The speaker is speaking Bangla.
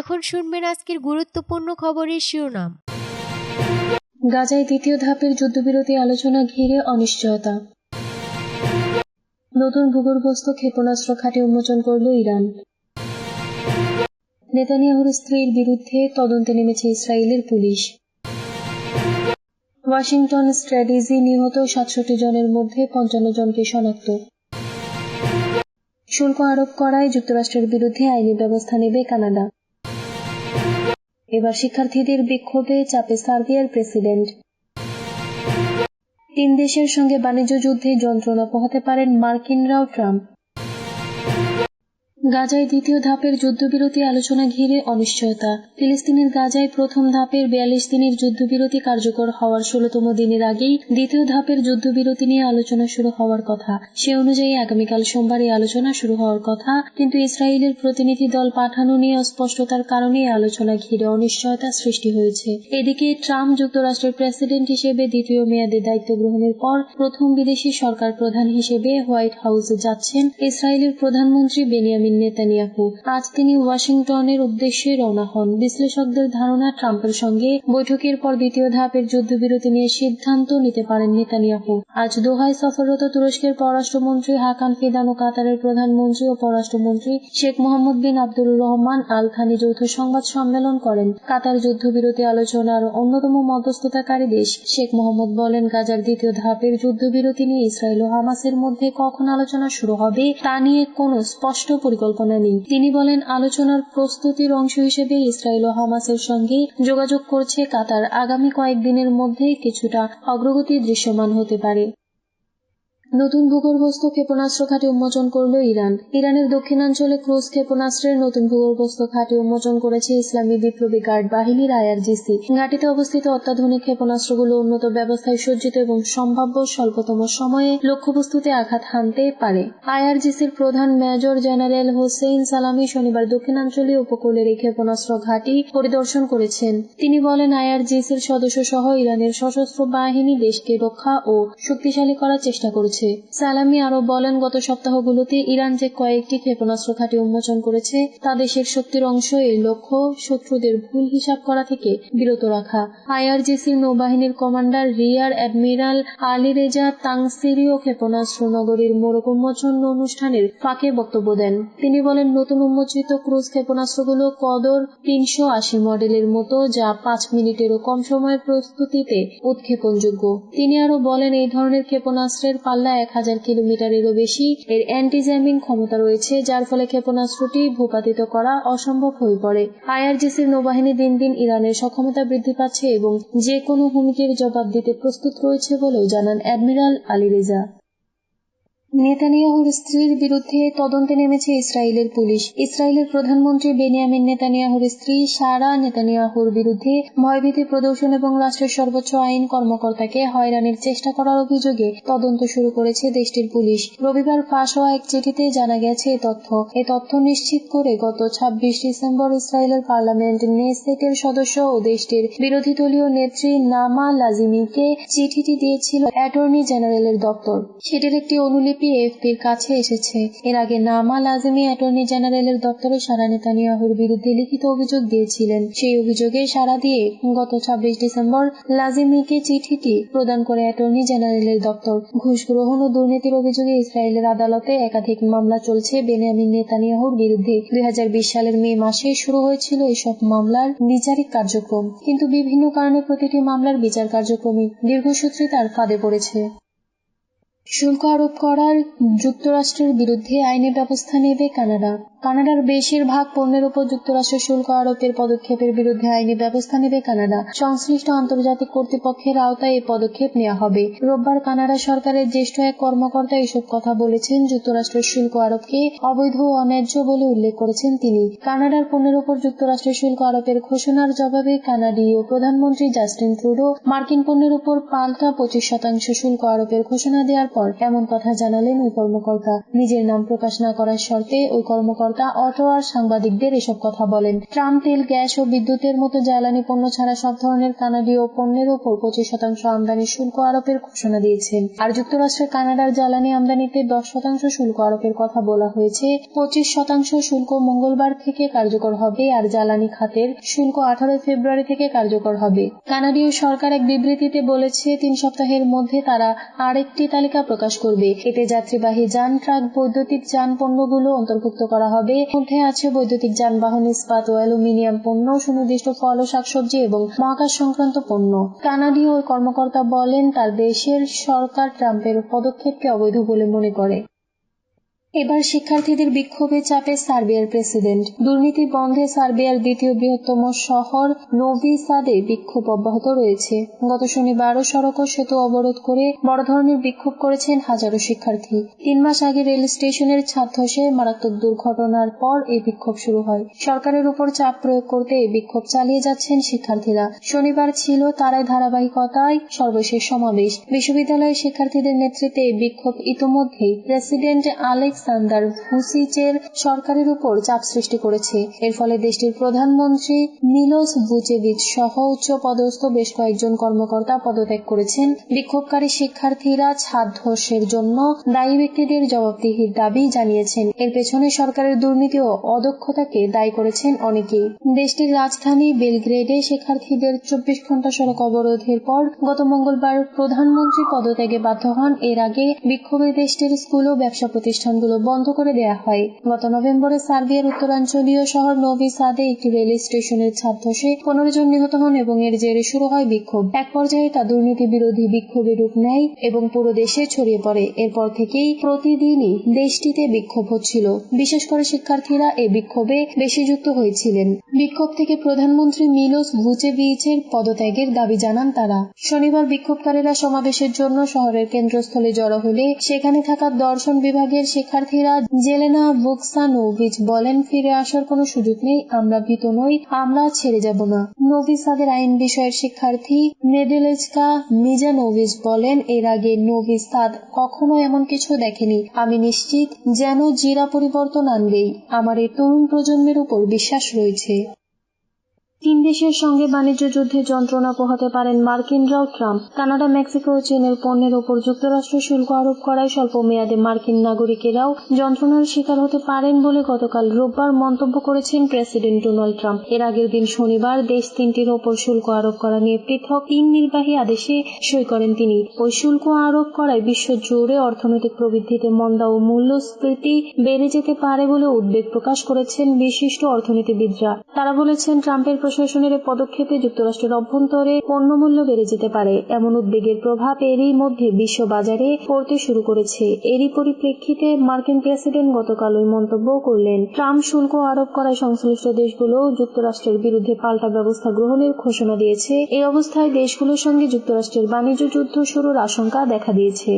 এখন শুনবেন আজকের গুরুত্বপূর্ণ খবরের শিরোনাম। গাজায় দ্বিতীয় ধাপের যুদ্ধবিরতি আলোচনা ঘিরে অনিশ্চয়তা। নতুন ভূগর্ভস্থ ক্ষেপণাস্ত্র ঘাঁটি উন্মোচন করল ইরান। নেতানিয়াহুর স্ত্রীর বিরুদ্ধে তদন্তে নেমেছে ইসরায়েলের পুলিশ। ওয়াশিংটন স্ট্র্যাটেজি নিহত সাতষট্টি জনের মধ্যে পঞ্চান্ন জনকে শনাক্ত। শুল্ক আরোপ করায় যুক্তরাষ্ট্রের বিরুদ্ধে আইনি ব্যবস্থা নেবে কানাডা। এবার শিক্ষার্থীদের বিক্ষোভে চাপে সার্বিয়ার প্রেসিডেন্ট। তিন দেশের সঙ্গে বাণিজ্য যুদ্ধে যন্ত্রণা পোহাতে পারেন মার্কিনরাও ট্রাম্প। গাজায় দ্বিতীয় ধাপের যুদ্ধবিরতি আলোচনা ঘিরে অনিশ্চয়তা। ফিলিস্তিনের গাজায় প্রথম ধাপের বিয়াল্লিশ দিনের যুদ্ধবিরতি কার্যকর হওয়ার ষোলতম দিনের আগেই দ্বিতীয় ধাপের যুদ্ধবিরতি নিয়ে আলোচনা শুরু হওয়ার কথা। সে অনুযায়ী আগামীকাল সোমবার এই আলোচনা শুরু হওয়ার কথা। কিন্তু ইসরায়েলের প্রতিনিধি দল পাঠানো নিয়ে অস্পষ্টতার কারণে আলোচনা ঘিরে অনিশ্চয়তা সৃষ্টি হয়েছে। এদিকে ট্রাম্প যুক্তরাষ্ট্রের প্রেসিডেন্ট হিসেবে দ্বিতীয় মেয়াদে দায়িত্ব গ্রহণের পর প্রথম বিদেশি সরকার প্রধান হিসেবে হোয়াইট হাউসে যাচ্ছেন ইসরায়েলের প্রধানমন্ত্রী বেনিয়ামিন নেতানিয়াহু। আজ তিনি ওয়াশিংটনের উদ্দেশ্যে রওনা হন। বিশ্লেষকদের ধারণা, ট্রাম্পের সঙ্গে বৈঠকের পর দ্বিতীয় ধাপের যুদ্ধবিরতি নিয়ে সিদ্ধান্ত নিতে পারেন নেতানিয়াহু। আজ দোহায় সফররত তুরস্কের পররাষ্ট্রমন্ত্রী হাকান ফিদান ও কাতারের প্রধানমন্ত্রী ও পররাষ্ট্রমন্ত্রী Sheikh Mohammed bin Abdul Rahman Al Thani যৌথ সংবাদ সম্মেলন করেন। কাতার যুদ্ধবিরতি আলোচনার অন্যতম মধ্যস্থতাকারী দেশ। শেখ মোহাম্মদ বলেন, গাজার দ্বিতীয় ধাপের যুদ্ধবিরতি নিয়ে ইসরায়েল ও হামাসের মধ্যে কখন আলোচনা শুরু হবে তা নিয়ে কোনো স্পষ্ট পরিকল্পনা নেই তিনি বলেন, আলোচনার প্রস্তুতির অংশ হিসেবে ইসরায়েল ও হামাসের সঙ্গে যোগাযোগ করছে কাতার। আগামী কয়েকদিনের মধ্যে কিছুটা অগ্রগতি দৃশ্যমান হতে পারে। নতুন ভূগর্ভস্থ ক্ষেপণাস্ত্র ঘাঁটি উন্মোচন করল ইরান। ইরানের দক্ষিণাঞ্চলে ক্রুজ ক্ষেপণাস্ত্রের নতুন ভূগর্ভস্থ ঘাঁটি উন্মোচন করেছে ইসলামী বিপ্লবী গার্ড বাহিনীর আইআরজিসি। ঘাঁটিতে অবস্থিত অত্যাধুনিক ক্ষেপণাস্ত্রগুলো উন্নত ব্যবস্থায় সজ্জিত এবং সম্ভাব্য স্বল্পতম সময়ে লক্ষ্যবস্তুতে আঘাত হানতে পারে। আইআরজিসির প্রধান মেজর জেনারেল হোসেইন সালামি শনিবার দক্ষিণাঞ্চলীয় উপকূলের এই ক্ষেপণাস্ত্র ঘাঁটি পরিদর্শন করেছেন। তিনি বলেন, আইআরজিসির সদস্য সহ ইরানের সশস্ত্র বাহিনী দেশকে রক্ষা ও শক্তিশালী করার চেষ্টা করেছে। সালামি আরও বলেন, গত সপ্তাহগুলোতে ইরান যে কয়েকটি ক্ষেপণাস্ত্র ঘাঁটি উন্মোচন করেছে, তা দেশের শক্তির অংশ এই লক্ষ্য শত্রুদের ভুল হিসাব করা থেকে বিরত রাখা। আইআরজিসির নৌবাহিনীর commander rear admiral Ali Reza Tangsiri ক্ষেপণাস্ত্র নগরীর মোড়ক উন্মোচন অনুষ্ঠানের ফাঁকে বক্তব্য দেন। তিনি বলেন, নতুন উন্মোচিত ক্রুজ ক্ষেপণাস্ত্রগুলো কদর তিনশো আশি মডেলের মতো, যা পাঁচ মিনিটেরও কম সময়ের প্রস্তুতিতে উৎক্ষেপণযোগ্য। তিনি আরও বলেন, এই ধরনের ক্ষেপণাস্ত্রের পাল্লা এক হাজার কিলোমিটারেরও বেশি এর অ্যান্টিজ্যামিং ক্ষমতা রয়েছে, যার ফলে ক্ষেপণাস্ত্রটি ভূপাতিত করা অসম্ভব হয়ে পড়ে। আইআরজিসির নৌবাহিনী দিন দিন ইরানের সক্ষমতা বৃদ্ধি পাচ্ছে এবং যে কোনো হুমকির জবাব দিতে প্রস্তুত রয়েছে বলেও জানান অ্যাডমিরাল আলী রেজা। নেতানিয়াহুর স্ত্রীর বিরুদ্ধে তদন্তে নেমেছে ইসরায়েলের পুলিশ। ইসরায়েলের প্রধানমন্ত্রী বেনিয়ামিন নেতানিয়াহুর স্ত্রী সারা নেতানিয়াহুর বিরুদ্ধে ভয়ভীতি প্রদর্শন এবং রাষ্ট্রের সর্বোচ্চ আইন কর্মকর্তাকে হয়রানির চেষ্টা করার অভিযোগে তদন্ত শুরু করেছে দেশটির পুলিশ। রবিবার ফাঁস হওয়া এক চিঠিতে জানা গেছে এ তথ্য। এ তথ্য নিশ্চিত করে গত ছাব্বিশ ডিসেম্বর ইসরায়েলের পার্লামেন্ট নেসেটের সদস্য ও দেশটির বিরোধী দলীয় নেত্রী নামা লাজিমিকে চিঠিটি দিয়েছিল অ্যাটর্নি জেনারেলের দপ্তর। সেটির একটি অনুলিপি এফপির কাছে এসেছে। এর আগে নামা লাজিমি অ্যাটর্নি জেনারেলের দপ্তরে সারা নেতানিয়াহুর বিরুদ্ধে লিখিত অভিযোগ দিয়েছিলেন। সেই অভিযোগে সারা দিয়ে গত ছাব্বিশ ডিসেম্বর লাজিমিকে চিঠিটি প্রদান করে অ্যাটর্নি জেনারেলের দপ্তর। ঘুষ গ্রহণ ও দুর্নীতির অভিযোগে ইসরায়েলের আদালতে একাধিক মামলা চলছে বেনিয়ামিন নেতানিয়াহুর বিরুদ্ধে। দুই হাজার বিশ সালের মে মাসে শুরু হয়েছিল এসব মামলার বিচারিক কার্যক্রম। কিন্তু বিভিন্ন কারণে প্রতিটি মামলার বিচার কার্যক্রমে দীর্ঘসূত্রিতার ফাঁদে পড়েছে। শুল্ক আরোপ করার যুক্তরাষ্ট্রের বিরুদ্ধে আইনি ব্যবস্থা নেবে কানাডা। কানাডার বেশিরভাগ পণ্যের উপর যুক্তরাষ্ট্রের শুল্ক আরোপের পদক্ষেপের বিরুদ্ধে আইনি ব্যবস্থা নেবে কানাডা। সংশ্লিষ্ট আন্তর্জাতিক কর্তৃপক্ষের আওতায় এই পদক্ষেপ নেওয়া হবে। রোববার কানাডা সরকারের জ্যেষ্ঠ এক কর্মকর্তা এসব কথা বলেছেন। যুক্তরাষ্ট্রের শুল্ক আরোপকে অবৈধ ও অন্যায্য বলে উল্লেখ করেছেন তিনি। কানাডার পণ্যের উপর যুক্তরাষ্ট্রের শুল্ক আরোপের ঘোষণার জবাবে কানাডীয় প্রধানমন্ত্রী জাস্টিন ট্রুডো মার্কিন পণ্যের উপর পাল্টা পঁচিশ শতাংশ শুল্ক আরোপের ঘোষণা দেওয়ার পর এমন কথা জানালেন ওই কর্মকর্তা। নিজের নাম প্রকাশ না করার শর্তে ওই কর্মকর্তা কর্মকর্তা অটোয়ার সাংবাদিকদের এসব কথা বলেন। ট্রাম্প তেল, গ্যাস ও বিদ্যুতের মতো জ্বালানি পণ্য ছাড়া সব ধরনের কানাডীয় পণ্যের ওপর পঁচিশ শতাংশ আমদানি শুল্ক আরোপের ঘোষণা দিয়েছেন। আর যুক্তরাষ্ট্রের কানাডার জ্বালানি আমদানিতে দশ শতাংশ শুল্ক আরোপের কথা বলা হয়েছে। পঁচিশ শতাংশ শুল্ক মঙ্গলবার থেকে কার্যকর হবে আর জ্বালানি খাতের শুল্ক আঠারোই ফেব্রুয়ারি থেকে কার্যকর হবে। কানাডীয় সরকার এক বিবৃতিতে বলেছে, তিন সপ্তাহের মধ্যে তারা আরেকটি তালিকা প্রকাশ করবে। এতে যাত্রীবাহী যান, ট্রাক, বৈদ্যুতিক যান পণ্যগুলো অন্তর্ভুক্ত করা হবে। মধ্যে আছে বৈদ্যুতিক যানবাহন, ইস্পাত ও অ্যালুমিনিয়াম পণ্য, সুনির্দিষ্ট ফল ও শাকসবজি এবং মহাকাশ সংক্রান্ত পণ্য। কানাডীয় ওই কর্মকর্তা বলেন, তার দেশের সরকার ট্রাম্পের পদক্ষেপকে অবৈধ বলে মনে করে। এবার শিক্ষার্থীদের বিক্ষোভে চাপে সার্বিয়ার প্রেসিডেন্ট। দুর্নীতি বন্ধে সার্বিয়ার দ্বিতীয় বৃহত্তম শহর নোভি সাদে বিক্ষোভ অব্যাহত রয়েছে। গত শনিবারও সড়ক সেতু অবরোধ করে বড় ধরনের বিক্ষোভ করেছেন হাজারো শিক্ষার্থী। তিন মাস আগে রেল স্টেশনের ছাদ ধসে মারাত্মক দুর্ঘটনার পর এই বিক্ষোভ শুরু হয়। সরকারের উপর চাপ প্রয়োগ করতে এই বিক্ষোভ চালিয়ে যাচ্ছেন শিক্ষার্থীরা। শনিবার ছিল তারাই ধারাবাহিকতায় সর্বশেষ সমাবেশ। বিশ্ববিদ্যালয়ের শিক্ষার্থীদের নেতৃত্বে এই বিক্ষোভ ইতোমধ্যেই। প্রেসিডেন্ট আলেক্স আলেকসান্ডার ভুসিচের সরকারের উপর চাপ সৃষ্টি করেছে। এর ফলে দেশটির প্রধানমন্ত্রী মিলোস বুচেভিচ সহ উচ্চ পদস্থ বেশ কয়েকজন কর্মকর্তা পদত্যাগ করেছেন। বিক্ষোভকারী শিক্ষার্থীরা ছাদ ধসের জন্য দায়ী ব্যক্তিদের জবাবদিহির দাবি জানিয়েছেন। এর পেছনে সরকারের দুর্নীতি ও অদক্ষতাকে দায়ী করেছেন অনেকেই। দেশটির রাজধানী বেলগ্রেডে শিক্ষার্থীদের চব্বিশ ঘণ্টা সড়ক অবরোধের পর গত মঙ্গলবার প্রধানমন্ত্রী পদত্যাগে বাধ্য হন। এর আগে বিক্ষোভে দেশটির স্কুল ও ব্যবসা প্রতিষ্ঠানগুলো বন্ধ করে দেয়া হয়। গত নভেম্বরে সার্বিয়ার উত্তরাঞ্চলীয় শহর নোভি সাদে একটি রেল স্টেশনের ছাদ ধসে পনেরো জন নিহত হন এবং এর জেরে শুরু হয় বিক্ষোভ। এক পর্যায়ে তা দুর্নীতি বিরোধী বিক্ষোভে রূপ নেয় এবং পুরো দেশে ছড়িয়ে পড়ে। এরপর থেকেই প্রতিদিনই দেশটিতে বিক্ষোভ হচ্ছিল। বিশেষ করে শিক্ষার্থীরা এই বিক্ষোভে বেশি যুক্ত হয়েছিলেন। বিক্ষোভ থেকে প্রধানমন্ত্রী মিলোস ভুচেভিচের পদত্যাগের দাবি জানান তারা। শনিবার বিক্ষোভকারীরা সমাবেশের জন্য শহরের কেন্দ্রস্থলে জড়ো হলে সেখানে থাকা দর্শন বিভাগের শিক্ষার্থীরা জেলেনা বুকসানোভিচ বলেন, ফিরে আসার কোনো সুযোগ নেই, আমরা ভীত নই, আমরা ছেড়ে যাব না। নোভিসাদের আইন বিষয়ের শিক্ষার্থী নেদেলেজকা মিজানোভিচ বলেন, এর আগে নোভিসাদ কখনো এমন কিছু দেখেনি। আমি নিশ্চিত যেন জিরা পরিবর্তন আনবেই। আমার এই তরুণ প্রজন্মের উপর বিশ্বাস রয়েছে। তিন দেশের সঙ্গে বাণিজ্য যুদ্ধে যন্ত্রণা পোহাতে পারেন মার্কিনরাও ট্রাম্প। কানাডা, মেক্সিকো ও চীনের পণ্যের ওপর যুক্তরাষ্ট্র শুল্ক আরোপ করায় স্বল্প মেয়াদে মার্কিন নাগরিকেরাও যন্ত্রণার শিকার হতে পারেন বলে গতকাল রোববার মন্তব্য করেছেন প্রেসিডেন্ট ডোনাল্ড ট্রাম্প। এর আগের দিন শনিবার দেশ তিনটির ওপর শুল্ক আরোপ করা নিয়ে পৃথক তিন নির্বাহী আদেশে সই করেন তিনি। ওই শুল্ক আরোপ করায় বিশ্ব জুড়ে অর্থনৈতিক প্রবৃদ্ধিতে মন্দা ও মূল্যস্ফীতি বেড়ে যেতে পারে বলে উদ্বেগ প্রকাশ করেছেন বিশিষ্ট অর্থনীতিবিদরা। তারা বলেছেন, ট্রাম্পের প্রশাসনের পদক্ষেপে যুক্তরাষ্ট্রের অভ্যন্তরে পণ্যমূল্য বেড়ে যেতে পারে। এমন উদ্বেগের প্রভাব এরই মধ্যে বিশ্ব বাজারে পড়তে শুরু করেছে। এরই পরিপ্রেক্ষিতে মার্কিন প্রেসিডেন্ট গতকাল ওই মন্তব্য করলেন। ট্রাম্প শুল্ক আরোপ করায় সংশ্লিষ্ট দেশগুলো যুক্তরাষ্ট্রের বিরুদ্ধে পাল্টা ব্যবস্থা গ্রহণের ঘোষণা দিয়েছে। এই অবস্থায় দেশগুলোর সঙ্গে যুক্তরাষ্ট্রের বাণিজ্য যুদ্ধ শুরুর আশঙ্কা দেখা দিয়েছে।